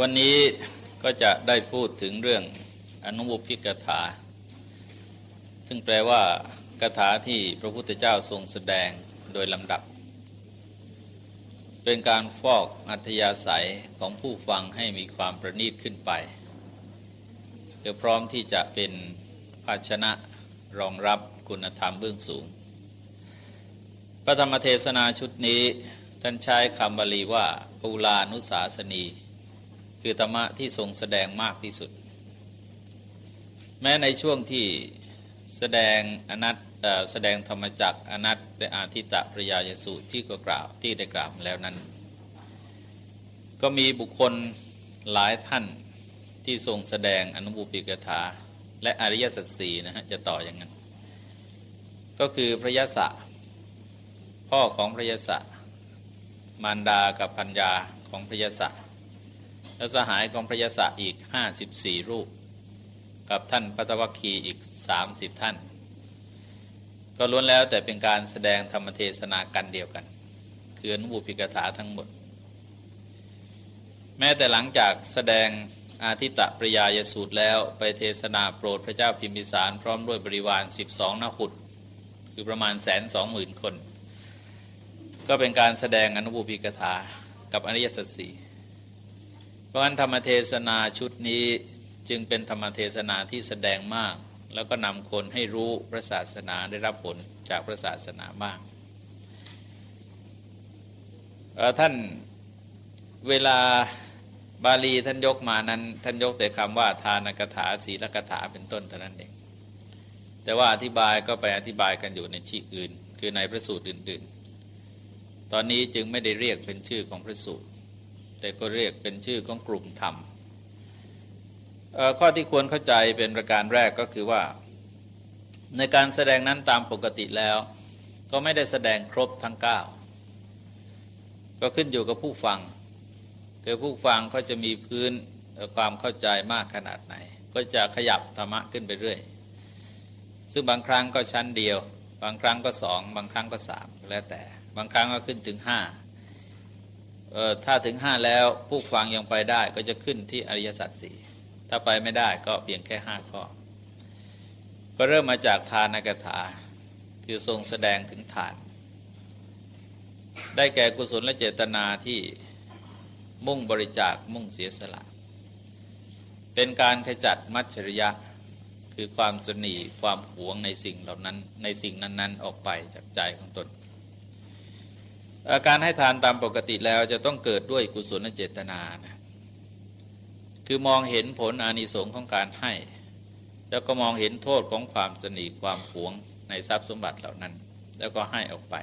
วันนี้ก็จะได้พูดถึงเรื่องอนุบุพิกถา ซึ่งแปลว่ากถาที่พระพุทธเจ้าทรงแสดงโดยลำดับ เป็นการฟอกอัธยาศัยของผู้ฟังให้มีความประณีตขึ้นไปเพื่อพร้อมที่จะเป็นภาชนะรองรับคุณธรรมเบื้องสูง พระธรรมเทศนาชุดนี้ ท่านใช้คำบาลีว่าปูลานุสาสนี คือธรรมะที่ทรงแสดงมากที่สุด แม้ในช่วงที่แสดงอนัตแสดงธรรมจักอนัตและอาทิตะปริยายสูตรที่ก็กล่าวที่ได้กล่าวแล้วนั้น ก็มีบุคคลหลายท่านที่ทรงแสดงอนุบุปิกถา และอริยสัจสีนะฮะจะต่ออย่างนั้น ก็คือพระยศะพ่อของพระยศะ มารดากับพัญญาของพระยศะและสหายของพระยศะอีก 54 รูป กับท่านปัตวัคคีอีก 30 ท่าน ก็ล้วนแล้วแต่เป็นการแสดงธรรมเทศนากันเดียวกัน คืออนุบุพิกถาทั้งหมด แม้แต่หลังจากแสดงอาทิตะปริยายสูตรแล้วไปเทศนาโปรดพระเจ้าพิมพิสารพร้อมด้วยบริวาร 12 นาขุด คือประมาณแสนสองหมื่นคน ก็เป็นการแสดงอนุบุพิกถากับอริยสัจสี่เพราะฉะนั้นธรรมเทศนาชุดนี้จึงเป็นธรรมเทศนาที่แสดงมาก แล้วก็นำคนให้รู้พระศาสนาได้รับผลจากพระศาสนามากท่านเวลาบาลีท่านยกมานั้น ท่านยกแต่คำว่าทานกถาศีลกถาเป็นต้นเท่านั้นเองแต่ว่าอธิบายก็ไปอธิบายกันอยู่ในที่อื่น คือในพระสูตรอื่น ตอนนี้จึงไม่ได้เรียกเป็นชื่อของพระสูตร แต่ก็เรียกเป็นชื่อของกลุ่มธรรมข้อที่ควรเข้าใจเป็นประการแรกก็คือว่า ในการแสดงนั้นตามปกติแล้ว ก็ไม่ได้แสดงครบทั้ง 9 ก็ขึ้นอยู่กับผู้ฟังคือผู้ฟังเขาจะมีพื้นความเข้าใจมากขนาดไหน ก็จะขยับธรรมะขึ้นไปเรื่อย ซึ่งบางครั้งก็ชั้นเดียว บางครั้งก็สอง บางครั้งก็สามแล้วแต่ บางครั้งก็ขึ้นถึงห้าถ้าถึงห้าแล้วผู้ฟังยังไปได้ก็จะขึ้นที่อริยสัจสี่ถ้าไปไม่ได้ก็เพียงแค่ห้าข้อ ก็เริ่มมาจากทานกถา คือทรงแสดงถึงทาน ได้แก่กุศลและเจตนาที่มุ่งบริจาคมุ่งเสียสละ เป็นการขจัดมัจฉริยะ คือความสนีความหวงในสิ่งเหล่านั้นในสิ่งนั้น ๆ ออกไปจากใจของตน อาการให้ทานตามปกติแล้วจะต้องเกิดด้วยกุศลเจตนานะคือมองเห็นผลอานิสงส์ของการให้ แล้วก็มองเห็นโทษของความสนีความหวงในทรัพย์สมบัติเหล่านั้น แล้วก็ให้ออกไป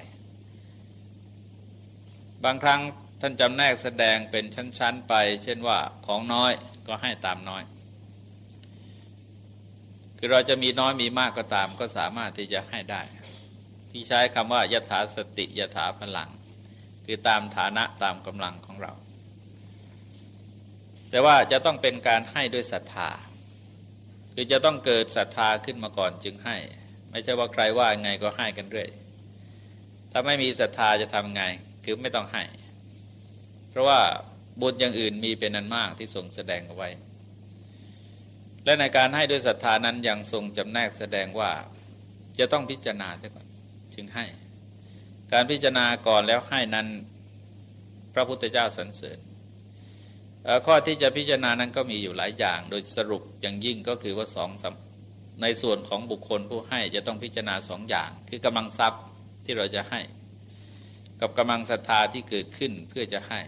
บางครั้งท่านจำแนกแสดงเป็นชั้น ๆ ไป เช่นว่าของน้อยก็ให้ตามน้อย คือเราจะมีน้อยมีมากก็ตาม ก็สามารถที่จะให้ได้ ที่ใช้คำว่ายถาสติยถาพลัง คือตามฐานะตามกำลังของเรา แต่ว่าจะต้องเป็นการให้ด้วยศรัทธา คือจะต้องเกิดศรัทธาขึ้นมาก่อนจึงให้ ไม่ใช่ว่าใครว่าไงก็ให้กันเรื่อย ถ้าไม่มีศรัทธาจะทำไง คือไม่ต้องให้ เพราะว่าบุญอย่างอื่นมีเป็นนันมากที่ทรงแสดงเอาไว้ และในการให้ด้วยศรัทธานั้นยังทรงจำแนกแสดงว่าจะต้องพิจารณาเสียก่อนจึงให้ การพิจารณาก่อนแล้วให้นั้นพระพุทธเจ้าสรรเสริญข้อที่จะพิจารณานั้นก็มีอยู่หลายอย่าง โดยสรุปอย่างยิ่งก็คือว่าสองในส่วนของบุคคลผู้ให้จะต้องพิจารณาสองอย่าง คือกำลังทรัพย์ที่เราจะให้ กับกำลังศรัทธาที่เกิดขึ้นเพื่อจะให้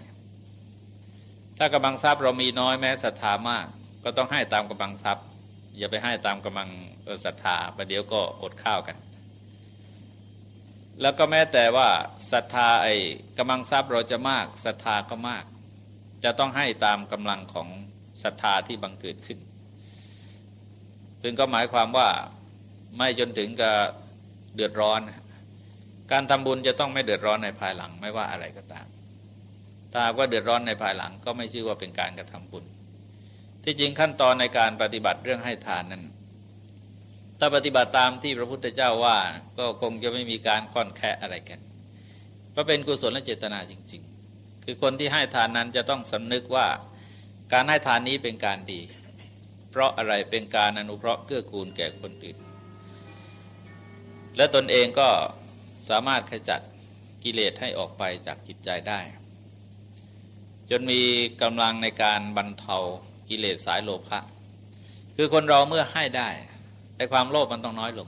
ถ้ากำลังทรัพย์เรามีน้อยแม้ศรัทธามาก ก็ต้องให้ตามกำลังทรัพย์ อย่าไปให้ตามกำลังศรัทธาประเดี๋ยวก็อดข้าวกัน แล้วก็แม้แต่ว่าศรัทธาไอ้กำลังทรัพย์เราจะมากศรัทธาก็มาก จะต้องให้ตามกำลังของศรัทธาที่บังเกิดขึ้น ซึ่งก็หมายความว่าไม่จนถึงกับเดือดร้อน การทำบุญจะต้องไม่เดือดร้อนในภายหลังไม่ว่าอะไรก็ตาม ถ้าว่าเดือดร้อนในภายหลังก็ไม่ชื่อว่าเป็นการกระทำบุญ ที่จริงขั้นตอนในการปฏิบัติเรื่องให้ทานนั้น ถ้าปฏิบัติตามที่พระพุทธเจ้าว่า ก็คงจะไม่มีการค่อนแคะอะไรกัน เพราะเป็นกุศลและเจตนาจริง ๆ คือคนที่ให้ทานนั้นจะต้องสำนึกว่าการให้ทานนี้เป็นการดี เพราะอะไรเป็นการอนุเคราะห์เกื้อกูลแก่คนอื่น และตนเองก็สามารถขจัดกิเลสให้ออกไปจากจิตใจได้ จนมีกำลังในการบรรเทากิเลสสายโลภะคือคนเราเมื่อให้ได้ ไอ้ความโลภมันต้องน้อยลง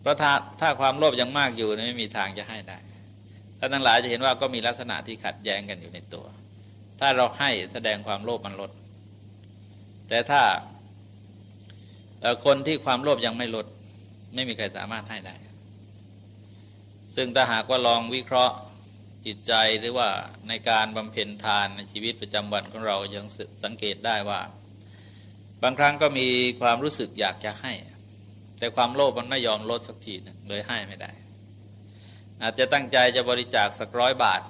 เพราะถ้าถ้าความโลภยังมากอยู่ไม่มีทางจะให้ได้ท่านทั้งหลายจะเห็นว่าก็มีลักษณะที่ขัดแย้งกันอยู่ในตัว ถ้าเราให้แสดงความโลภมันลด แต่ถ้าคนที่ความโลภยังไม่ลด ไม่มีใครสามารถให้ได้ ซึ่งถ้าหากว่าลองวิเคราะห์จิตใจหรือว่าในการบำเพ็ญทานในชีวิตประจำวันของเรายังสังเกตได้ว่า บางครั้งก็มีความรู้สึกอยากจะให้ แต่ความโลภมันไม่ยอมลดสักทีนึงเลยให้ไม่ได้ อาจจะตั้งใจจะบริจาคสักร้อยบาท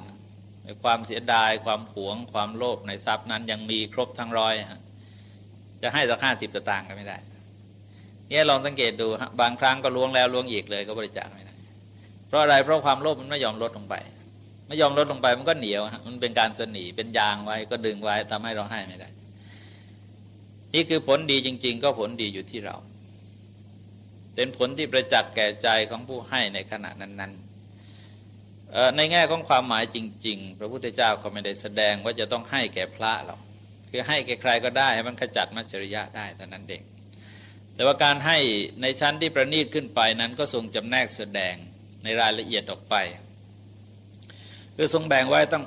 ความเสียดายความหวง ความโลภในทรัพย์นั้นยังมีครบทั้งร้อยจะให้สักห้าสิบสตางค์ก็ไม่ได้เนี่ยลองสังเกตดูบางครั้งก็ล้วงแล้วล้วงอีกเลยก็บริจาคไม่ได้ เพราะอะไรเพราะความโลภมันไม่ยอมลดลงไป ไม่ยอมลดลงไปมันก็เหนียวมันเป็นการสนีเป็นยางไว้ก็ดึงไว้ทำให้เราให้ไม่ได้ นี่คือผลดีจริง ๆ ก็ผลดีอยู่ที่เรา เป็นผลที่ประจักษ์แก่ใจของผู้ให้ในขณะนั้น ๆ ในแง่ของความหมายจริง ๆ พระพุทธเจ้าก็ไม่ได้แสดงว่าจะต้องให้แก่พระหรอกคือให้แก่ใครก็ได้ให้มันขจัดมัจฉริยะได้แต่นั้นเด็กแต่ว่าการให้ในชั้นที่ประณีตขึ้นไปนั้นก็ทรงจำแนกแสดงในรายละเอียดออกไปคือทรงแบ่งไว้ตั้ง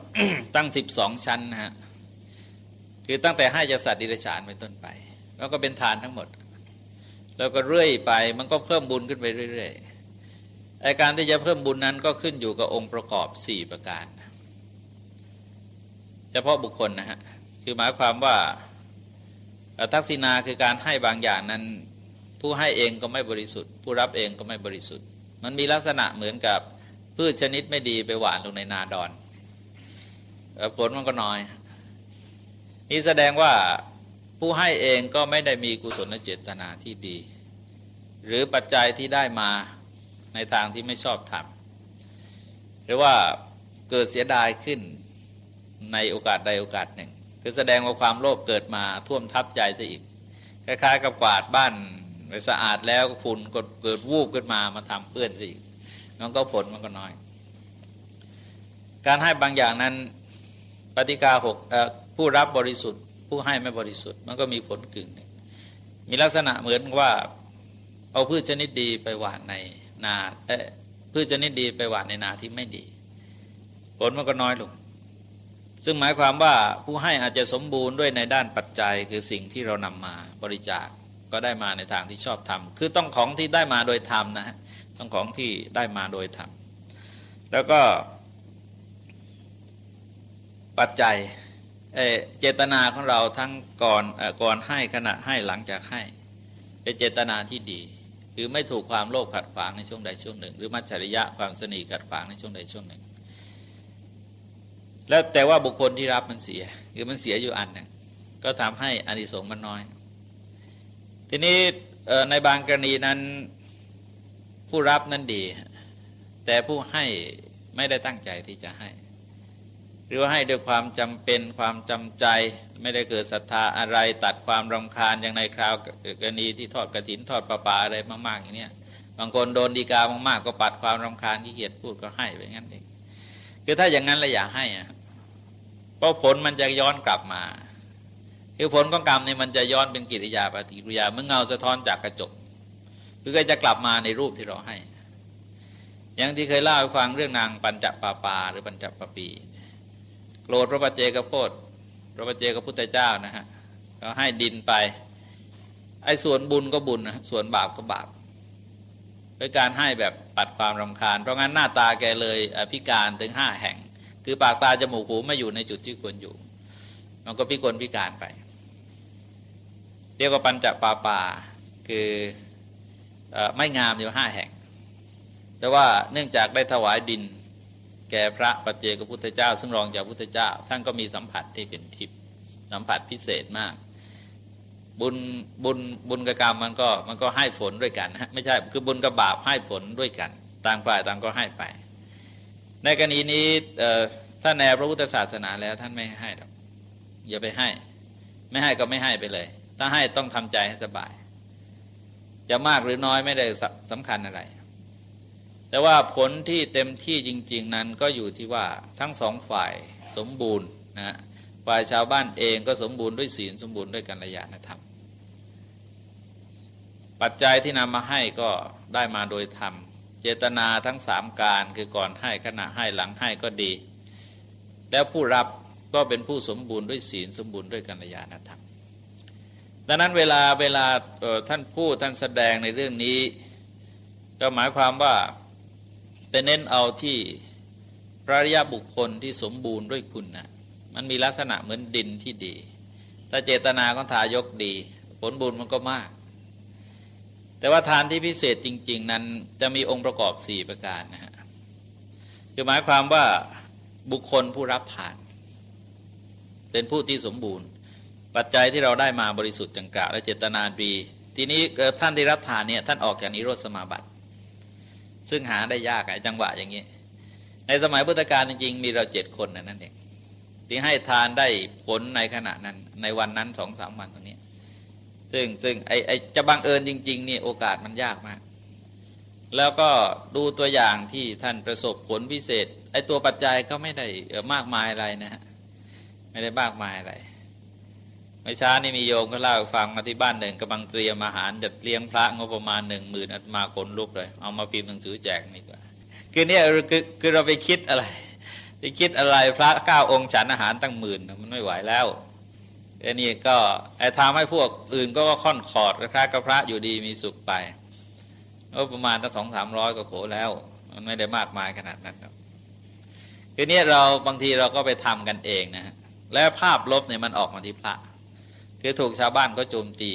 ตั้งสิบสองชั้นนะฮะ คือตั้งแต่ให้จากสัตว์ดิเรกชันเป็นต้นไป แล้วก็เป็นทานทั้งหมด แล้วก็เรื่อยไปมันก็เพิ่มบุญขึ้นไปเรื่อยๆไอการที่จะเพิ่มบุญนั้นก็ขึ้นอยู่กับองค์ประกอบสี่ประการ เฉพาะบุคคลนะฮะคือหมายความว่าทักษิณาคือการให้บางอย่างนั้น ผู้ให้เองก็ไม่บริสุทธิ์ ผู้รับเองก็ไม่บริสุทธิ์ มันมีลักษณะเหมือนกับพืชชนิดไม่ดีไปหวานลงในนาดอนผลมันก็น้อย นี่แสดงว่าผู้ให้เองก็ไม่ได้มีกุศลเจตนาที่ดี หรือปัจจัยที่ได้มาในทางที่ไม่ชอบทำหรือว่าเกิดเสียดายขึ้นในโอกาสใดโอกาสหนึ่ง คือแสดงว่าความโลภเกิดมาท่วมทับใจซะอีก คล้ายๆ กับกวาดบ้านไปสะอาดแล้วฝุ่นก็เกิดวูบขึ้นมามาทำเปื้อนสิมันก็ผลมันก็น้อย การให้บางอย่างนั้นปฏิกาหก ผู้รับบริสุทธิ์ ผู้ให้ไม่บริสุทธิ์ มันก็มีผลกึ่งหนึ่งมีลักษณะเหมือนว่าเอาพืชชนิดดีไปหว่านในนาพืชชนิดดีไปหว่านในนาที่ไม่ดี ผลมันก็น้อยลง ซึ่งหมายความว่าผู้ให้อาจจะสมบูรณ์ด้วยในด้านปัจจัย คือสิ่งที่เรานำมาบริจาคก็ได้มาในทางที่ชอบทำคือต้องของที่ได้มาโดยธรรมนะฮะต้องของที่ได้มาโดยธรรมแล้วก็ปัจจัย เจตนาของเราทั้งก่อนก่อนให้ขณะให้หลังจากให้ เป็นเจตนาที่ดี คือไม่ถูกความโลภขัดขวางในช่วงใดช่วงหนึ่ง หรือมัจฉริยะความสนีขัดขวางในช่วงใดช่วงหนึ่ง แล้วแต่ว่าบุคคลที่รับมันเสียคือมันเสียอยู่อันหนึ่งก็ทำให้อานิสงส์มันน้อย ทีนี้ในบางกรณีนั้นผู้รับนั้นดี แต่ผู้ให้ไม่ได้ตั้งใจที่จะให้ หรือว่าให้ด้วยความจำเป็นความจำใจ ไม่ได้เกิดศรัทธาอะไรตัดความรำคาญอย่างในคราวกรณีที่ทอดกระถินทอดประปาอะไรมากๆอย่างนี้บางคนโดนดีกามากๆ ก็ปัดความรำคาญขี้เกียจพูดก็ให้ไปงั้นเองคือถ้าอย่างนั้นเราอยากให้อะเพราะผลมันจะย้อนกลับมาคือผลของกรรมเนี่ยมันจะย้อนเป็นกิริยาปฏิกิริยาเมื่อเงาสะท้อนจากกระจก คือก็จะกลับมาในรูปที่เราให้ อย่างที่เคยเล่าให้ฟังเรื่องนางปัญจปาปาหรือปัญจปปี โกรธพระปัจเจกโพธพระปัจเจกพุทธเจ้านะฮะก็ให้ดินไป ไอ้ส่วนบุญก็บุญนะส่วนบาปก็บาปเป็นการให้แบบปัดความรำคาญ เพราะงั้นหน้าตาแกเลยพิการถึงห้าแห่ง คือปากตาจมูกหูไม่อยู่ในจุดที่ควรอยู่ มันก็พิกลพิการไป เรียกว่าปัญจปาปาคือไม่งามอยู่ห้าแห่ง แต่ว่าเนื่องจากได้ถวายดิน แก่พระปัจเจกพุทธเจ้า ซึ่งรองจากพุทธเจ้า ท่านก็มีสัมผัสที่เป็นทิพย์สัมผัสพิเศษมาก บุญบุญบุญกรรมมันก็มันก็ให้ผลด้วยกันฮะไม่ใช่คือบุญกับบาปให้ผลด้วยกัน ต่างฝ่ายต่างก็ให้ไป ในกรณีนี้ถ้าแนวพระพุทธศาสนาแล้วท่านไม่ให้หรอกอย่าไปให้ ไม่ให้ก็ไม่ให้ไปเลย ถ้าให้ต้องทำใจให้สบาย จะมากหรือน้อยไม่ได้สสำคัญอะไร แต่ว่าผลที่เต็มที่จริง ๆ นั้นก็อยู่ที่ว่าทั้งสองฝ่ายสมบูรณ์นะฝ่ายชาวบ้านเองก็สมบูรณ์ด้วยศีลสมบูรณ์ด้วยกัลยาณธรรม ปัจจัยที่นำมาให้ก็ได้มาโดยธรรม เจตนาทั้งสามการคือก่อนให้ขณะให้หลังให้ก็ดี แล้วผู้รับก็เป็นผู้สมบูรณ์ด้วยศีลสมบูรณ์ด้วยกัลยาณธรรมดังนั้นเวลาเวลาท่านพูดท่านแสดงในเรื่องนี้ ก็หมายความว่า เป็นเน้นเอาที่พระริยบุคคลที่สมบูรณ์ด้วยคุณนะมันมีลักษณะเหมือนดินที่ดี ถ้าเจตนาของทายกดี ผลบุญมันก็มาก แต่ว่าทานที่พิเศษจริง ๆ นั้นจะมีองค์ประกอบ 4 ประการนะฮะคือหมายความว่าบุคคลผู้รับทาน เป็นผู้ที่สมบูรณ์ ปัจจัยที่เราได้มาบริสุทธิ์จังกะและเจตนาดี ทีนี้ท่านที่รับทานเนี่ยท่านออกจากนิโรธสมาบัติ ซึ่งหาได้ยากไอ้จังหวะอย่างนี้ ในสมัยพุทธกาลจริงๆมีเราเจ็ดคนนั่นเองที่ให้ทานได้ผลในขณะนั้น ในวันนั้นสองสามวันตรงนี้ ซึ่งซึ่งไอไอจะบังเอิญจริง ๆ นี่โอกาสมันยากมาก แล้วก็ดูตัวอย่างที่ท่านประสบผลพิเศษ ไอตัวปัจจัยก็ไม่ได้มากมายอะไรนะฮะไม่ได้มากมายอะไร ไม่ช้านี่มีโยมก็เล่าให้ฟังมาที่บ้านหนึ่งกำลังเตรียมอาหารจะเลี้ยงพระงบประมาณหนึ่งหมื่นอาตมาคนลุกเลย เอามาพิมพ์หนังสือแจกนี่กว่าคือเนี่ยคือคือเราไปคิดอะไร ไปคิดอะไรพระเก้าองค์ฉันอาหารตั้งหมื่นมันไม่ไหวแล้วไอ้นี่ก็ไอ้ทำให้พวกอื่นก็ค่อนขอดคล้ายกับพระอยู่ดีมีสุขไปก็ประมาณตั้งสองสามร้อยก็โขแล้ว มันไม่ได้มากมายขนาดนั้นครับคือเนี่ยเราบางทีเราก็ไปทำกันเองนะฮะและภาพลบเนี่ยมันออกมาที่พระ คือถูกชาวบ้านก็โจมตี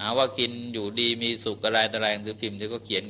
หาว่ากินอยู่ดีมีสุขอะไรต่ออะไรหรือพิมพ์ที่ก็เขียน